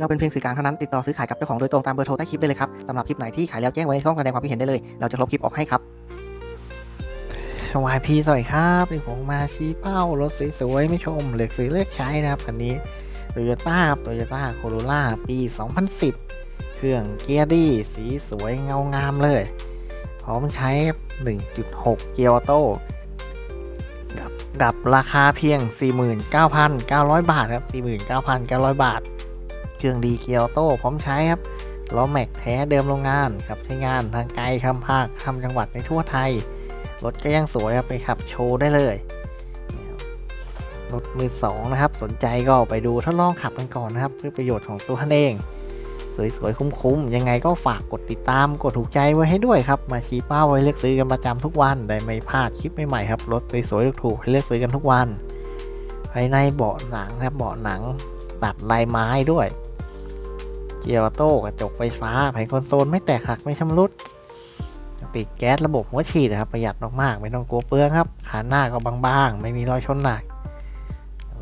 เราเป็นเพียงสื่อกลางเท่านั้นติดต่อซื้อขายกับเจ้าของโดยตรงตามเบอร์โทรใต้คลิปได้เลยครับสำหรับคลิปไหนที่ขายแล้วแจ้งไว้ในช่องแสดงความคิดเห็นได้เลย เราจะลบคลิปออกให้ครับสวัสดีสวัสดีครับนี่ผมมาชี้เป้ารถสวยๆไม่ชมเลือกซื้อเลือกใช้นะครับคันนี้โตโยต้าโตโยต้าโคโรล่าปี 2010 เครื่องเกียร์ดีสีสวยเงางามเลยพร้อมใช้ 1.6 เกียร์ออโต้กับกับราคาเพียง 49,900 บาทครับ 49,900 บาท เครื่องดีเกียร์โต้พร้อมใช้ครับล้อแม็กแท้เดิมโรงงานครับใช้งานทางไกลข้ามภาคข้ามจังหวัดในทั่วไทย รถก็ยังสวยครับไปขับโชว์ได้เลยรถมือสองนะครับ สนใจก็ไปดูทดลองขับกันก่อนนะครับ เพื่อประโยชน์ของตัวท่านเอง สวยๆ คุ้มๆ ยังไงก็ฝากกดติดตามกดถูกใจไว้ให้ด้วยครับ มาชี้เป้าไว้เลือกซื้อกันประจำทุกวันได้ไม่พลาดคลิปใหม่ๆครับรถสวยๆถูกๆให้เลือกซื้อกันทุกวันภายในเบาะหนังครับเบาะหนังตัดลายไม้ด้วย เกียร์ออโต้กระจกไฟฟ้าแผงคอนโซลไม่แตกหักไม่ชำรุดปิดแก๊สระบบหัวฉีดนะครับประหยัดมากๆ ไม่ต้องกลัวเปลืองครับขาหน้าก็บางๆ ไม่มีรอยชนหนัก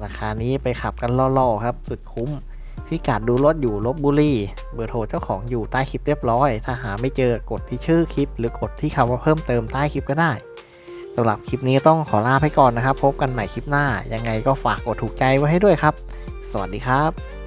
ราคานี้ไปขับกันล่อๆครับ สุดคุ้มพิกัดดูรถอยู่ลบบุรีเบอร์โทรเจ้าของอยู่ใต้คลิปเรียบร้อย ถ้าหาไม่เจอกดที่ชื่อคลิป หรือกดที่คำว่าเพิ่มเติมใต้คลิปก็ได้สำหรับคลิปนี้ต้องขอลาไปก่อนนะครับ พบกันใหม่คลิปหน้า ยังไงก็ฝากกดถูกใจไว้ให้ด้วยครับ สวัสดีครับ